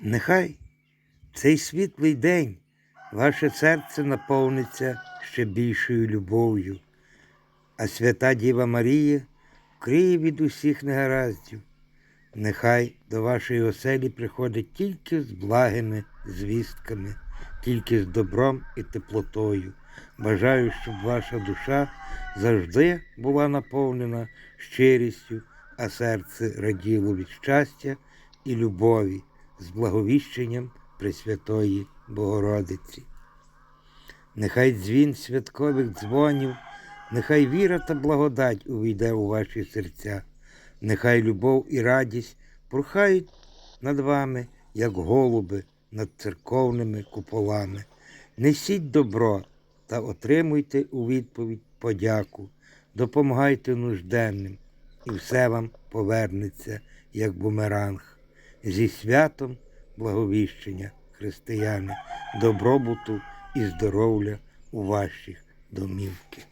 Нехай цей світлий день ваше серце наповниться ще більшою любов'ю, а свята Діва Марія вкриє від усіх негараздів. Нехай до вашої оселі приходить тільки з благими звістками, тільки з добром і теплотою. Бажаю, щоб ваша душа завжди була наповнена щирістю, а серце раділо від щастя і любові з благовіщенням Пресвятої Богородиці. Нехай дзвін святкових дзвонів, нехай віра та благодать увійде у ваші серця, нехай любов і радість прухають над вами, як голуби над церковними куполами. Несіть добро та отримуйте у відповідь подяку, допомагайте нужденним, і все вам повернеться, як бумеранг. Зі святом благовіщення, християни, добробуту і здоров'я у ваших домівки.